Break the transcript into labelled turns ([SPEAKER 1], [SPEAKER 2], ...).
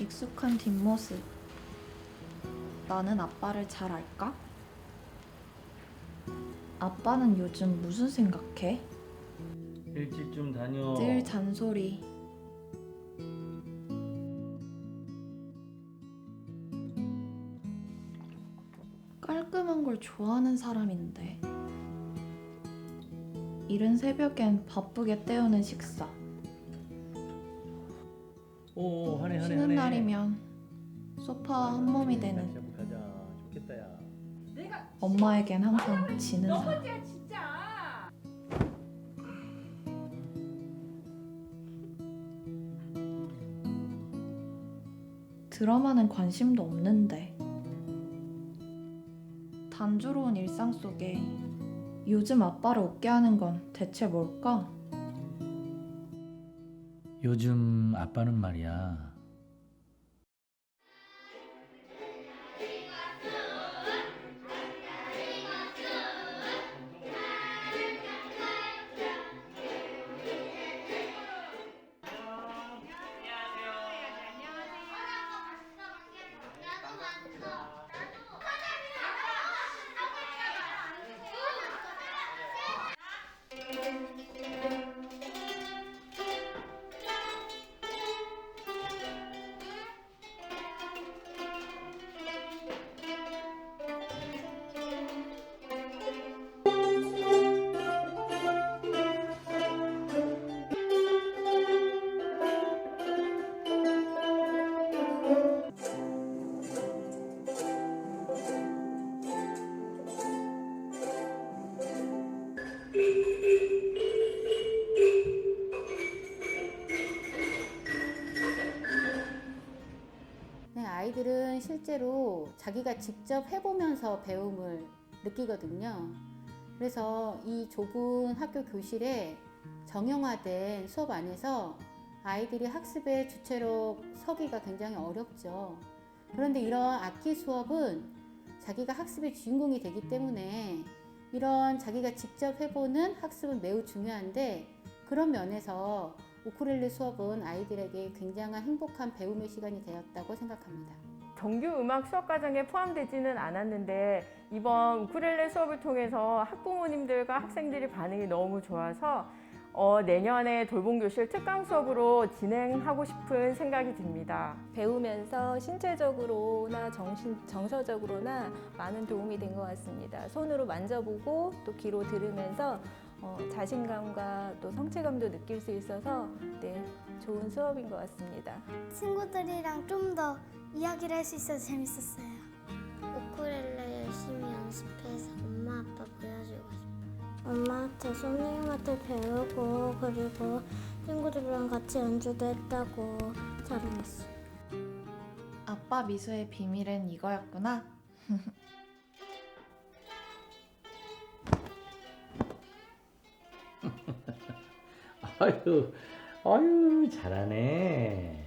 [SPEAKER 1] 익숙한 뒷모습. 나는 아빠를 잘 알까? 아빠는 요즘 무슨 생각해?
[SPEAKER 2] 일찍 좀 다녀.
[SPEAKER 1] 늘 잔소리. 깔끔한 걸 좋아하는 사람인데. 이른 새벽엔 바쁘게 때우는 식사.
[SPEAKER 2] 오, 하네 하네
[SPEAKER 1] 쉬는
[SPEAKER 2] 하네.
[SPEAKER 1] 날이면 소파와 한 몸이 되는
[SPEAKER 2] 한번 가자. 좋겠다 야.
[SPEAKER 3] 내가
[SPEAKER 1] 엄마에겐 항상 지는
[SPEAKER 3] 너
[SPEAKER 1] 사람.
[SPEAKER 3] 혼자 진짜.
[SPEAKER 1] 드라마는 관심도 없는데 단조로운 일상 속에 요즘 아빠를 웃게 하는 건 대체 뭘까?
[SPEAKER 2] 요즘 아빠는 말이야.
[SPEAKER 4] 아이들은 실제로 자기가 직접 해보면서 배움을 느끼거든요. 그래서 이 좁은 학교 교실에 정형화된 수업 안에서 아이들이 학습의 주체로 서기가 굉장히 어렵죠. 그런데 이런 악기 수업은 자기가 학습의 주인공이 되기 때문에 이런 자기가 직접 해보는 학습은 매우 중요한데 그런 면에서 우쿨렐레 수업은 아이들에게 굉장한 행복한 배움의 시간이 되었다고 생각합니다.
[SPEAKER 5] 정규 음악 수업 과정에 포함되지는 않았는데 이번 우쿨렐레 수업을 통해서 학부모님들과 학생들의 반응이 너무 좋아서 어, 내년에 돌봄 교실 특강 수업으로 진행하고 싶은 생각이 듭니다.
[SPEAKER 6] 배우면서 신체적으로나 정신, 정서적으로나 많은 도움이 된 것 같습니다. 손으로 만져보고 또 귀로 들으면서 어, 자신감과 또 성취감도 느낄 수 있어서 네, 좋은 수업인 것 같습니다.
[SPEAKER 7] 친구들이랑 좀 더 이야기를 할 수 있어서 재밌었어요. 우쿨렐레 열심히 연습해서 엄마 아빠 보여주고 싶어요. 엄마한테 선생님한테 배우고 그리고 친구들이랑 같이 연주도 했다고 자랑했어요.
[SPEAKER 1] 아빠 미소의 비밀은 이거였구나.
[SPEAKER 2] 아유, 아유 잘하네.